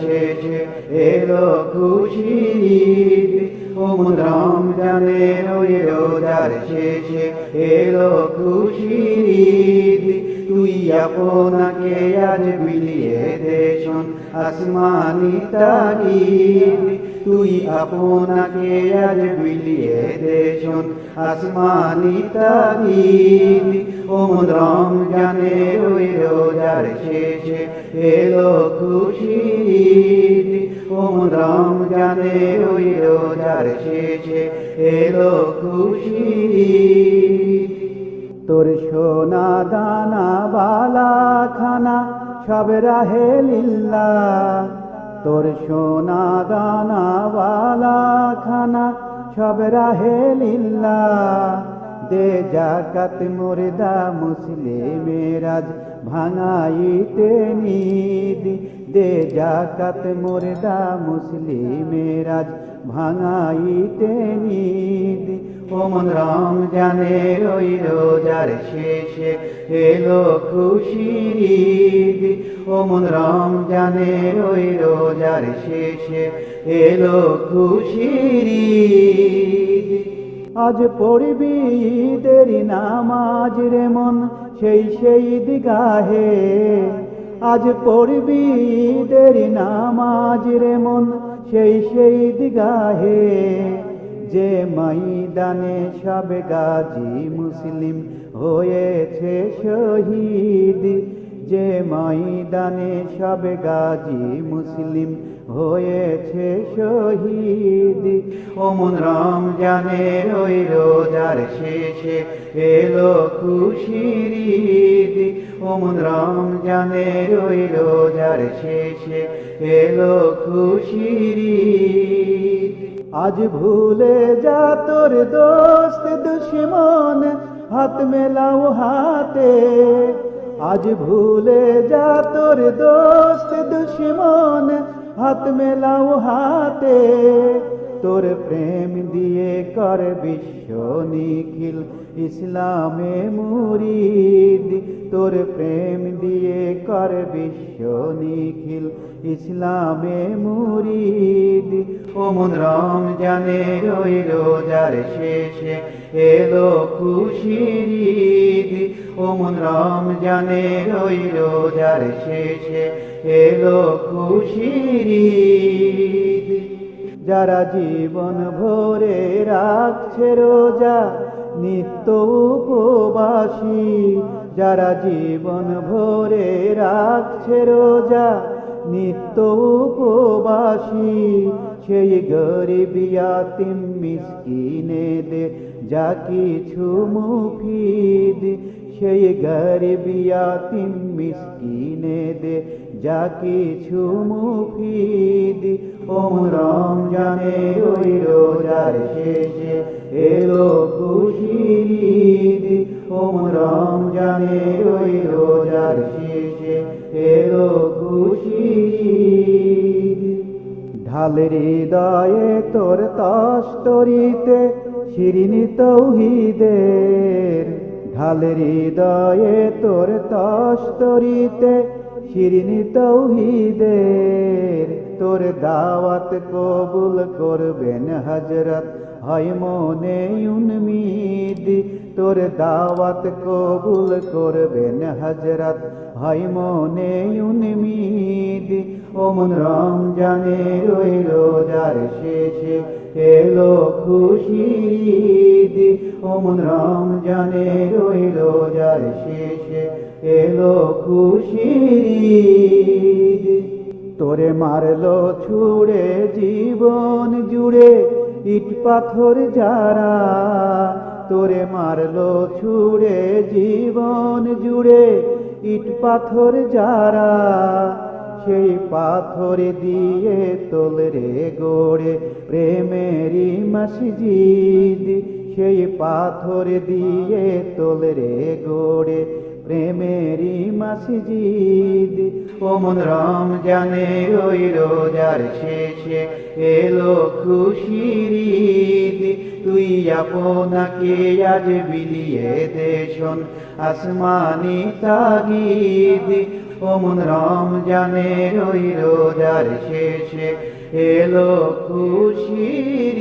শেষে এলো খুশির ঈদ। ওমরাম জানের ওই রোজার শেষে এলো খুশির তুই আপনাকে আজ বিলিয়ে দেশন আসমানি তাগিদ। তুই আপনাকে আজ বিলিয়ে দেশন, আসমানি তাগিদ ওমরাম জানের ওই রোজার শেষে এলো খুশির ওমরাম জানে ওই রোজার শেষে এলো খুশি। তোর সোনা দানা বালা খানা সব রাহে লিল্লা তোর সোনা বালা খানা সব রাহে লিল্লা। দে জাকাত মুর্দা মুসলিমের আজ ভাঙাইতে নিদ। দে জাকাত মুর্দা মুসলিমের আজ ভাঙাইতে নিদ। ওমন রাম জানে ওই রোজার শেষে এলো খুশির ওমন রাম জানে ওই রোজার শেষে এলো ঈদ। আজ পড়বি ঈদের নামাজ রে মন, সেই সেই দিগাহে। আজ পড়বি ঈদের নামাজ রে মন, সেই সেই দিগাহে। যে ময়দানে সব গাজী মুসলিম হয়েছে শহীদ, যে ময়দানে সব গাজী মুসলিম হয়েছে শহীদ। ওমন জানে ওই রোজার শেষে এলো খুশির ঈদ। ওমন জানে ওই রোজার শেষে এলো খুশির আজ ভুলে যা তোর দোস্ত দুশ্মন, হাত মেলাও হাতে। আজ ভুলে যা তোর দোস্ত দুশ্মন, হাত মেলাও হাতে। তোর প্রেম দিয়ে কর বিশ্ব নিখিল, ইসলামে মুরিদ। তোর প্রেম দিয়ে কর বিশ্ব নিখিল, ইসলামে মুরিদ। ওমন রাম জানে ওই রোজার শেষে এলো খুশির ঈদ। ওমন রাম জানে ওই রোজার শেষে এলো খুশির ঈদ। যারা জীবন ভরে রাখছে রোজা, নিত্য উপবাসী। যারা জীবন ভরে রাখছে রোজা, নিত্য উপবাসী। সেই গরিবিয়াতিম মিসকিনে দে যা কিছু মুফিদ। সেই গরিবিয়াতিম মিসকিনে দে যা কিছু মুফিদ। ওম রমজানে ওই রোজার শেষে এলো খুশির ঈদ। ওম রমজানে ওই রোজার শেষে। এলো খুশির ঢালের হৃদয়ে তোর তস্তরিতে শিরিনি তৌহিদের। ঢালের হৃদয়ে তোর তস্তরিতে শিরিনি তৌহিদের। তোর দাওয়াত কবুল করবেন হজরত হয় মনে উন্মিদ, তোর দাওয়াত কবুল করবেন হজরত হয় মনে উন্মিদ ওমন রমজানে ওই রোজার শেষে এলো খুশির ঈদ। ওমন রমজানে ওই রোজার শেষে এলো খুশির তোরে মারলো ছুড়ে, জীবন জুড়ে ইট পাথর যারা। তোরে মারলো ছুড়ে, জীবন জুড়ে ইট পাথর যারা। সেই পাথর দিয়ে তোলরে গোড়ে প্রেমেরই মসজিদ। সেই পাথর দিয়ে তোলরে গোড়ে প্রেমেরই মসজিদ। ওমন রাম জানে ওই রোজার শেষে। এলো খুশির তুই আপনাকে আজ বিলিয়ে দেশন আসমানি তাগিদ। ওমন রমজানের ওই রোজার শেষে। এলো খুশির